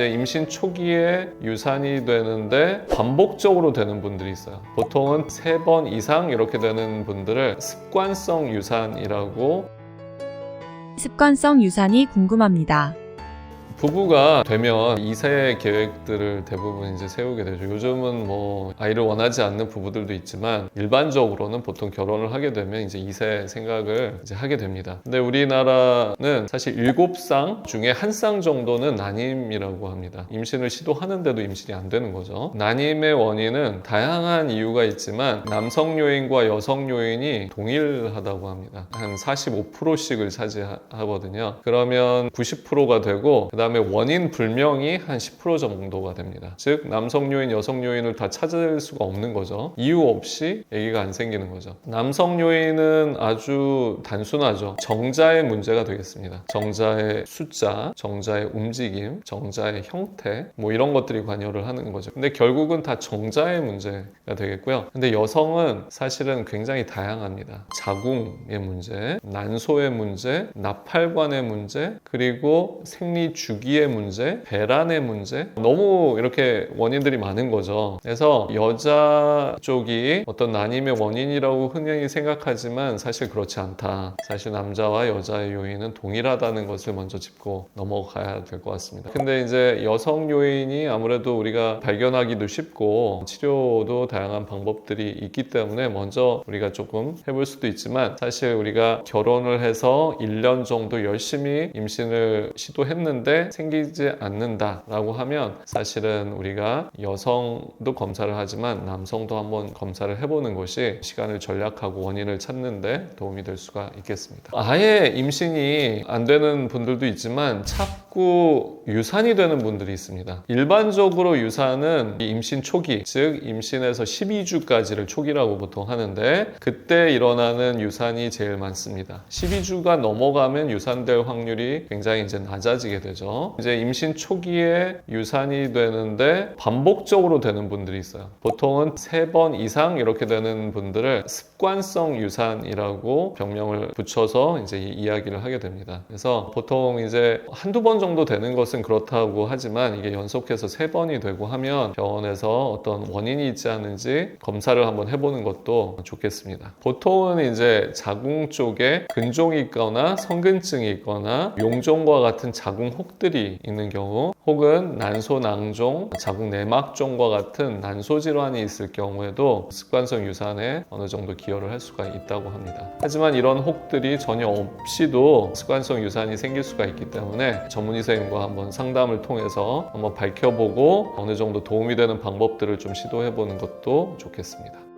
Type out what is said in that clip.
이제 임신 초기에 유산이 되는데 반복적으로 되는 분들이 있어요. 보통은 세 번 이상 이렇게 되는 분들을 습관성 유산이라고 습관성 유산이 궁금합니다. 부부가 되면 2세 계획들을 대부분 이제 세우게 되죠. 요즘은 뭐 아이를 원하지 않는 부부들도 있지만 일반적으로는 보통 결혼을 하게 되면 이제 2세 생각을 이제 하게 됩니다. 근데 우리나라는 사실 7쌍 중에 한 쌍 정도는 난임이라고 합니다. 임신을 시도하는데도 임신이 안 되는 거죠. 난임의 원인은 다양한 이유가 있지만 남성 요인과 여성 요인이 동일하다고 합니다. 한 45%씩을 차지하거든요. 그러면 90%가 되고 그다음 에 원인 불명이 한 10% 정도가 됩니다. 즉 남성 요인, 여성 요인을 다 찾을 수가 없는 거죠. 이유 없이 아기가 안 생기는 거죠. 남성 요인은 아주 단순하죠. 정자의 문제가 되겠습니다. 정자의 숫자, 정자의 움직임, 정자의 형태 뭐 이런 것들이 관여를 하는 거죠. 근데 결국은 다 정자의 문제가 되겠고요. 근데 여성은 사실은 굉장히 다양합니다. 자궁의 문제, 난소의 문제, 나팔관의 문제, 그리고 생리 주기 의 문제, 배란의 문제 너무 이렇게 원인들이 많은 거죠. 그래서 여자 쪽이 어떤 난임의 원인이라고 흔히 생각하지만 사실 그렇지 않다. 사실 남자와 여자의 요인은 동일하다는 것을 먼저 짚고 넘어가야 될 것 같습니다. 근데 이제 여성 요인이 아무래도 우리가 발견하기도 쉽고 치료도 다양한 방법들이 있기 때문에 먼저 우리가 조금 해볼 수도 있지만 사실 우리가 결혼을 해서 1년 정도 열심히 임신을 시도했는데 생기지 않는다라고 하면 사실은 우리가 여성도 검사를 하지만 남성도 한번 검사를 해보는 것이 시간을 절약하고 원인을 찾는데 도움이 될 수가 있겠습니다. 아예 임신이 안 되는 분들도 있지만 자꾸 유산이 되는 분들이 있습니다. 일반적으로 유산은 이 임신 초기, 즉 임신에서 12주까지를 초기라고 보통 하는데 그때 일어나는 유산이 제일 많습니다. 12주가 넘어가면 유산될 확률이 굉장히 이제 낮아지게 되죠. 이제 임신 초기에 유산이 되는데 반복적으로 되는 분들이 있어요. 보통은 세번 이상 이렇게 되는 분들을 습관성 유산이라고 병명을 붙여서 이제 이 이야기를 하게 됩니다. 그래서 보통 이제 한두 번 정도 되는 것은 그렇다고 하지만 이게 연속해서 세 번이 되고 하면 병원에서 어떤 원인이 있지 않은지 검사를 한번 해보는 것도 좋겠습니다. 보통은 이제 자궁 쪽에 근종이 있거나 성근증이 있거나 용종과 같은 자궁 혹들이 있는 경우 혹은 난소 낭종, 자궁 내막종과 같은 난소 질환이 있을 경우에도 습관성 유산에 어느 정도 기여를 할 수가 있다고 합니다. 하지만 이런 혹들이 전혀 없이도 습관성 유산이 생길 수가 있기 때문에 전문의 선생님과 한번 상담을 통해서 한번 밝혀보고 어느 정도 도움이 되는 방법들을 좀 시도해보는 것도 좋겠습니다.